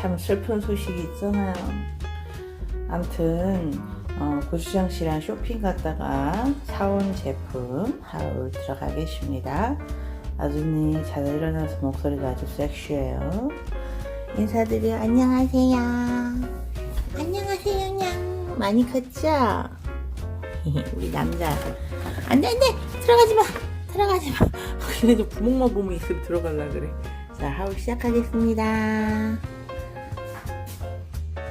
참 슬픈 소식이 있잖아요. 암튼 어, 고추장 씨랑 쇼핑 갔다가 사온 제품 하울 들어가겠습니다. 아주님 잘 일어나서 목소리가 아주 섹시해요. 인사드려 안녕하세요. 안녕하세요 냥 많이 컸죠? 우리 남자 안돼 안돼 들어가지 마 들어가지 마 그래도 구멍만 보면 있으면 들어갈라 그래 자 하울 시작하겠습니다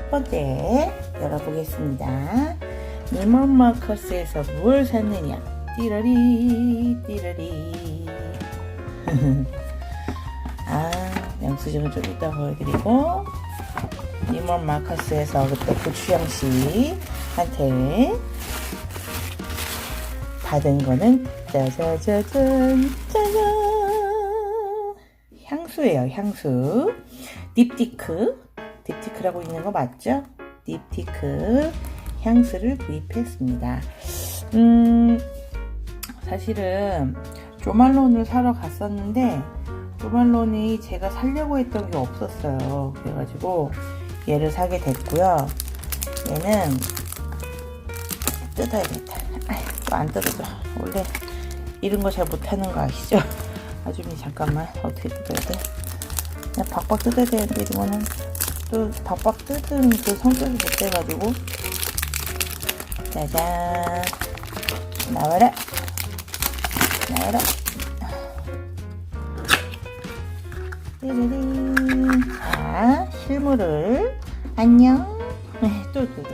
첫 번째 열어보겠습니다. 니먼 마커스에서 뭘 샀느냐? 띠러리 띠러리. 아 영수증은 좀 이따 보여드리고. 니먼 마커스에서 그때 고추영 씨한테 받은 거는 짜자자잔 짜잔. 향수예요 향수. 딥티크 딥티크라고 있는 거 맞죠? 딥티크 향수를 구입했습니다 음 사실은 조말론을 사러 갔었는데 조말론이 제가 살려고 했던 게 없었어요 그래가지고 얘를 사게 됐고요 얘는 뜯어야겠다 또안 뜯어져 원래 이런 거 잘 못하는 거 아시죠? 아주미 잠깐만 어떻게 뜯어야 돼? 그냥 박박 뜯어야 되는데 이거는 또 박박 뜯은 그 성격이 못 돼가지고. 짜잔. 나와라. 나와라. 띠리리 자 실물을. 안녕. 또또 또.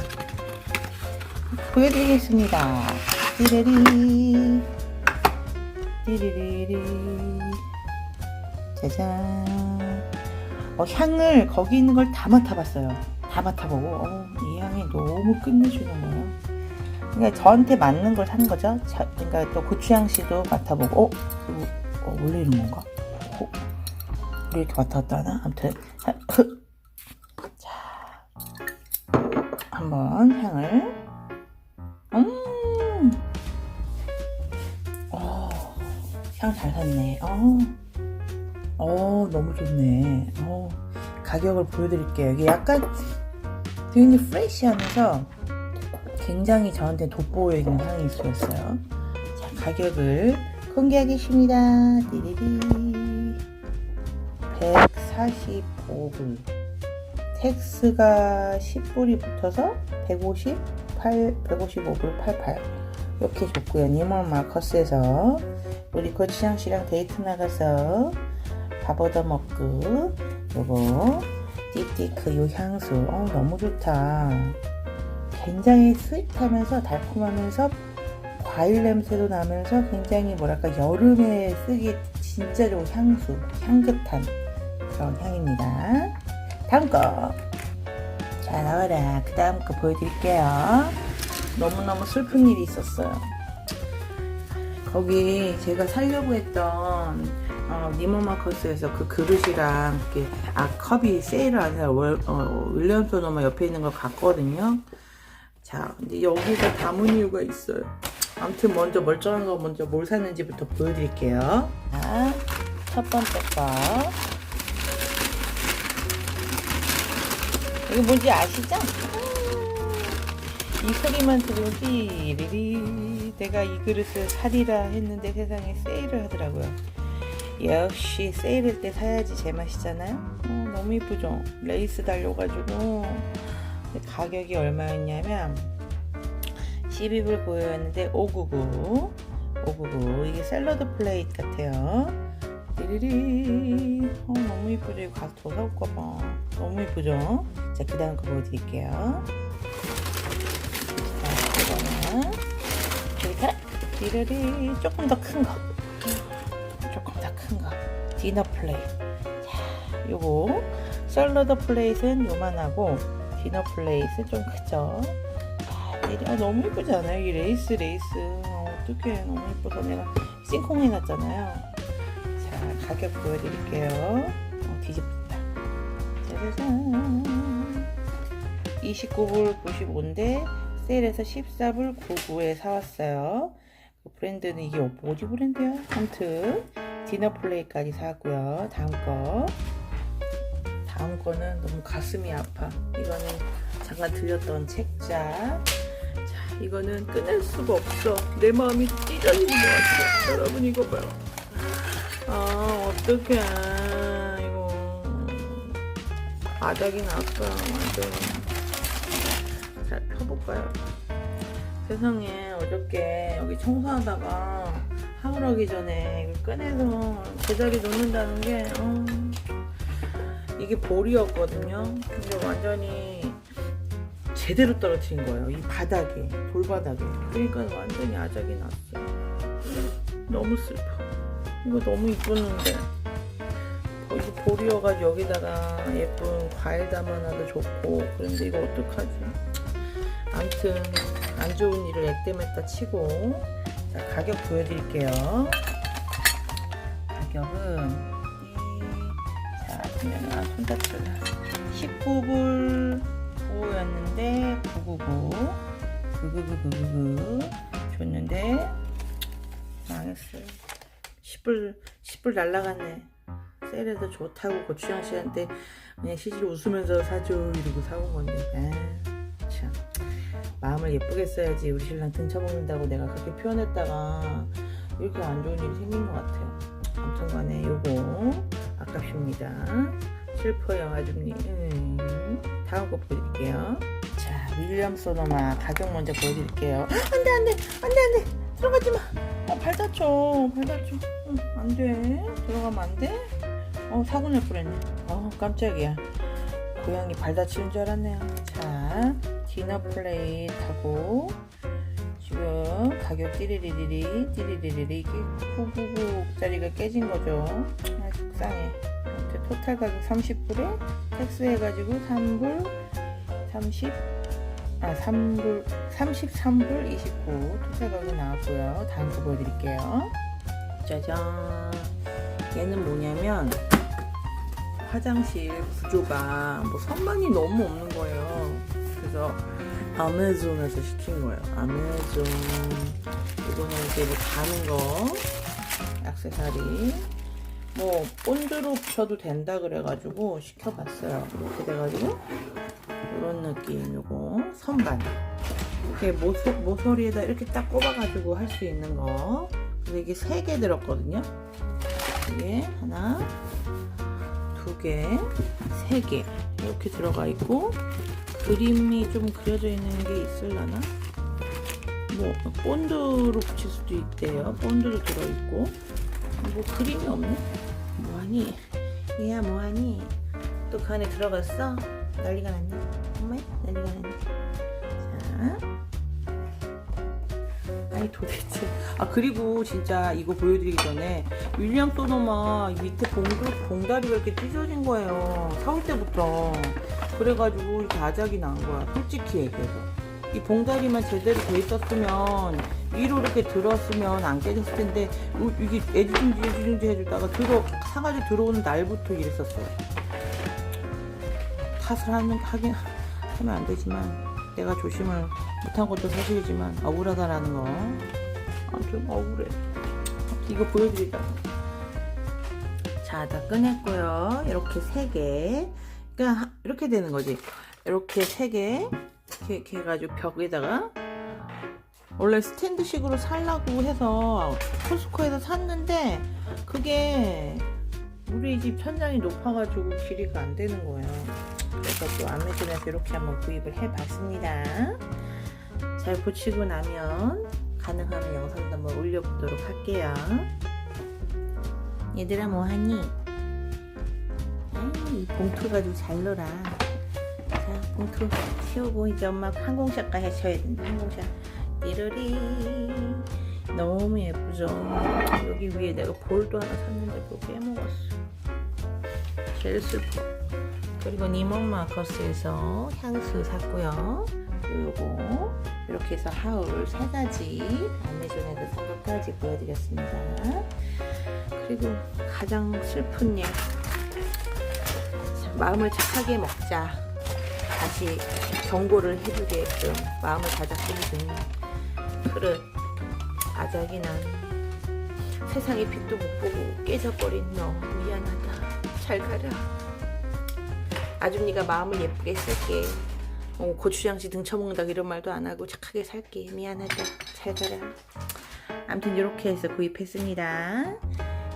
보여드리겠습니다. 띠리리. 띠리리리. 짜잔 어, 향을 거기 있는 걸 다 맡아봤어요. 다 맡아보고 어, 이 향이 너무 끝내주는 거예요. 그러니까 저한테 맞는 걸 산 거죠. 자, 그러니까 또 고추향 씨도 맡아보고 어? 어, 원래 이런 건가? 어? 이렇게 맡았다 하나? 아무튼 자 한번 향을 음, 어, 향 잘 샀네. 어, 어, 너무 좋네. 어, 가격을 보여드릴게요. 이게 약간 굉장히 프레시하면서 굉장히 저한테 돋보여 있는 향이 있었어요. 자, 가격을 공개하겠습니다. 띠리리. 145불. 텍스가 10불이 붙어서 150 8, 155불 88 이렇게 줬고요. 니멀 마커스에서 우리 고추장 씨랑 데이트 나가서 밥 얻어 먹고 요거 띠띠크 요 향수 어 너무 좋다. 굉장히 스윗하면서 달콤하면서 과일 냄새도 나면서 굉장히 뭐랄까 여름에 쓰기 진짜 좋은 향수 향긋한 그런 향입니다. 다음 거. 자 나와라 그 다음 거 보여드릴게요 너무너무 슬픈 일이 있었어요 거기 제가 살려고 했던 어, 니모마커스에서 그 그릇이랑 그게 아 컵이 세일을 아니라 월, 어, 윌리엄 소노마 옆에 있는 걸 갔거든요. 자 근데 여기서 담은 이유가 있어요. 아무튼 먼저 멀쩡한 거 먼저 뭘 샀는지부터 보여드릴게요. 자 첫 번째 거. 이거 뭔지 아시죠? 이 소리만 들으면 띠리리 내가 이 그릇을 사리라 했는데 세상에 세일을 하더라고요 역시 세일할 때 사야지 제맛이잖아요? 어, 너무 이쁘죠? 레이스 달려가지고. 가격이 얼마였냐면 12불 보였는데 599 599 이게 샐러드 플레이트 같아요. 띠리리. 어, 너무 이쁘죠? 이거 가서 더 사올까 봐. 너무 이쁘죠? 자그 다음 거 보여드릴게요. 자 이거는. 띠리리. 조금 더 큰거 디너 플레이트 자 요거 샐러드 플레이트는 요만하고 디너 플레이트 좀 크죠 자, 띠리, 아, 너무 이쁘지 않아요 이 레이스 레이스 어, 어떡해 너무 이뻐서 내가 싱콩 해놨잖아요 자, 가격 보여드릴게요. 어, 뒤집다. 짜자잔. 29불 95인데 세일해서 14불 99에 사왔어요. 그 브랜드는 이게 어디 브랜드야? 아무튼 디너 플레이까지 사왔고요. 다음 거 다음 거는 너무 가슴이 아파. 이거는 잠깐 들렸던 책자. 자, 이거는 끊을 수가 없어. 내 마음이 찢어지는 것 같아. 여러분 이거 봐요. 아, 어떡해. 이거. 아작이 났어. 완전. 자, 펴볼까요? 세상에 어저께 여기 청소하다가 하울하기 전에 이걸 꺼내서 제자리 놓는다는 게 어, 이게 볼이었거든요. 근데 완전히 제대로 떨어뜨린 거예요. 이 바닥에 돌바닥에. 그러니까 완전히 아작이 났어. 너무 슬퍼. 이거 너무 이쁘는데. 어, 이거 볼이어가지고 여기다가 예쁜 과일 담아놔도 좋고 그런데 이거 어떡하지? 아무튼 안 좋은 일을 액땜했다 치고 자, 가격 보여드릴게요. 가격은 이, 자 보면 아 손잡들라 19불 9였는데 999 99999 줬는데 망했어요. 10불 10불 날라갔네. 세일해서 좋다고 고추장 씨한테 그냥 시질 웃으면서 사줘 이러고 사온 건데 아, 참 마음을 예쁘게 써야지 우리 신랑 등쳐먹는다고 내가 그렇게 표현했다가 이렇게 안 좋은 일이 생긴 것 같아요. 아무튼 간에 요거 아깝습니다. 슬퍼요 아줌님. 음, 다음 거 보여드릴게요. 자 윌리엄 소노마 가격 먼저 보여드릴게요. 안돼 안돼 안돼 안돼. 들어가지 마. 어, 발 다쳐. 발 다쳐. 응, 안돼. 들어가면 안 돼? 어 사고 날 뻔했네. 어 깜짝이야. 고양이 발 다치는 줄 알았네요. 자 디너 플레이트하고 지금 가격 띠리리리리 띠리리리리 999짜리가 깨진 거죠 아 속상해 토탈 가격 30불에 텍스 해가지고 3불 30 아, 3불, 33불 29 토탈 가격이 나왔고요. 다음 거 보여드릴게요. 짜잔. 얘는 뭐냐면, 화장실 구조가 뭐 선반이 너무 없는 거예요. 그래서 아메존에서 시킨 거예요. 아메존. 이거는 이제 뭐 가는 거, 액세서리. 뭐, 본드로 붙여도 된다 그래가지고 시켜봤어요. 이렇게 돼가지고, 이런 느낌 요거 선반 이렇게 모서, 모서리에다 이렇게 딱 꼽아가지고 할 수 있는 거 그래서 이게 세 개 들었거든요 이게 하나 두 개 세 개 이렇게 들어가 있고 그림이 좀 그려져 있는 게 있을라나? 뭐 본드로 붙일 수도 있대요. 본드로 들어있고. 뭐 그림이 없네. 뭐하니? 얘야 뭐하니? 또 그 안에 들어갔어? 난리가 났네. 아니 도대체. 아 그리고 진짜 이거 보여드리기 전에 윌리엄 소노마 이 밑에 봉도, 봉다리가 이렇게 찢어진 거예요. 사올 때부터. 그래가지고 이렇게 아작이 난 거야. 솔직히 얘기해서. 이 봉다리만 제대로 돼 있었으면 위로 이렇게 들었으면 안 깨졌을 텐데 우- 이게 애지중지 애지중지 해주다가 들어 사가지 들어오는 날부터 이랬었어요. 탓을 하는 하긴 하면 안 되지만 내가 조심을 못한 것도 사실이지만 억울하다라는 거. 아무튼 억울해. 아무튼 이거 보여드리자. 자, 다 꺼냈고요. 이렇게 세 개. 그러니까 하- 이렇게 되는 거지. 이렇게 세 개. 이렇게, 이렇게 해가지고 벽에다가 원래 스탠드식으로 살라고 해서 코스코에서 샀는데 그게 우리 집 천장이 높아가지고 길이가 안 되는 거예요. 그래서 또 아메존에서 이렇게 한번 구입을 해봤습니다. 잘 붙이고 나면 가능하면 영상도 한번 올려보도록 할게요. 얘들아 뭐하니? 아이 이 봉투 가지고 잘 놀아. 자 봉투 치우고 이제 엄마 항공샷 가셔야 된다. 항공샷. 띠르리 너무 예쁘죠? 여기 위에 내가 볼도 하나 샀는데 그거 빼먹었어. 제일 슬퍼. 그리고 니몬 마커스에서 향수 샀고요. 그리고 이렇게 해서 하울 세 가지 아메존에서 산 것까지 보여드렸습니다. 그리고 가장 슬픈 일 마음을 착하게 먹자. 다시 경고를 해주게끔 마음을 다잡게 해주는 그릇 아작이 난 세상의 빛도 못 보고 깨져버린 너 미안하다. 잘 가라. 아줌 니가 마음을 예쁘게 쓸게. 어, 고추장씨 등쳐먹는다 이런 말도 안 하고 착하게 살게. 미안하다. 잘 가라. 아무튼 이렇게 해서 구입했습니다.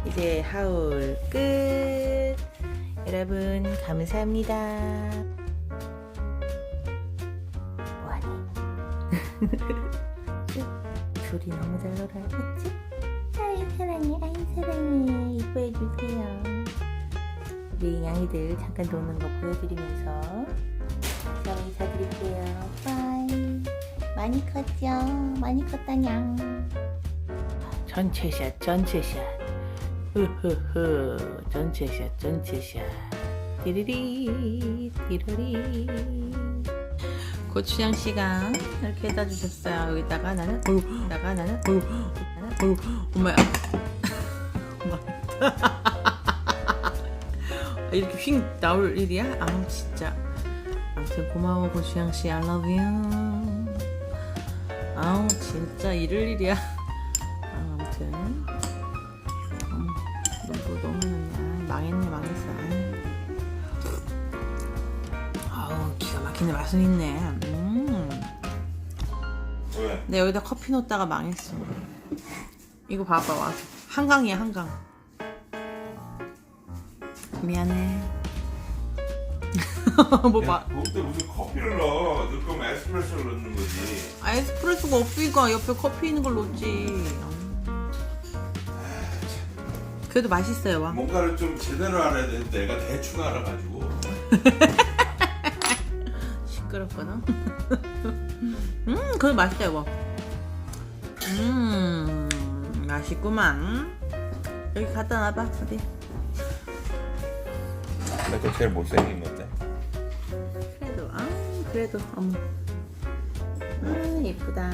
이제 하울 끝. 여러분 감사합니다. 뭐하니? 둘이 너무 잘 놀아, 그치? 아이 사랑해, 아이 사랑해. 이뻐해 주세요. 우리 양이들 잠깐 노는 거 보여드리면서 저희 인사드릴게요. 빠이. 많이 컸죠? 많이 컸다냥. 전체샷, 전체샷. 흐흐흐. 전체샷, 전체샷. 띠리리, 띠리리. 고추장 씨가 이렇게 해다 주셨어요. 여기다가 나는, 나가 나는, 나는, 엄마야. 엄마. 이렇게 휙 나올 일이야? 아 진짜. 아무튼 고마워 고추장 씨, I love you. 아우 진짜 이럴 일이야. 아, 아무튼 음, 너무 너무 아, 망했네 망했어. 아우. 기가 막히네 맛은 있네. 음. 왜? 내 여기다 커피 넣었다가 망했어. 이거 봐봐 와서 한강이야 한강. 미안해. 뭐 봐. 그때 무슨 커피를 넣어? 넣을 거면 에스프레소를 넣는 거지. 아, 에스프레소가 없으니까 옆에 커피 있는 걸 넣지. 그래도 맛있어요, 와. 뭔가를 좀 제대로 알아야 되는데 내가 대충 알아가지고. 시끄럽거든. 음, 그래도 맛있어요, 와. 음, 맛있구만. 여기 갖다 놔봐, 어디. 내가 제일 못생긴 건데. 그래도, 아, 그래도, 어머. 아, 예쁘다.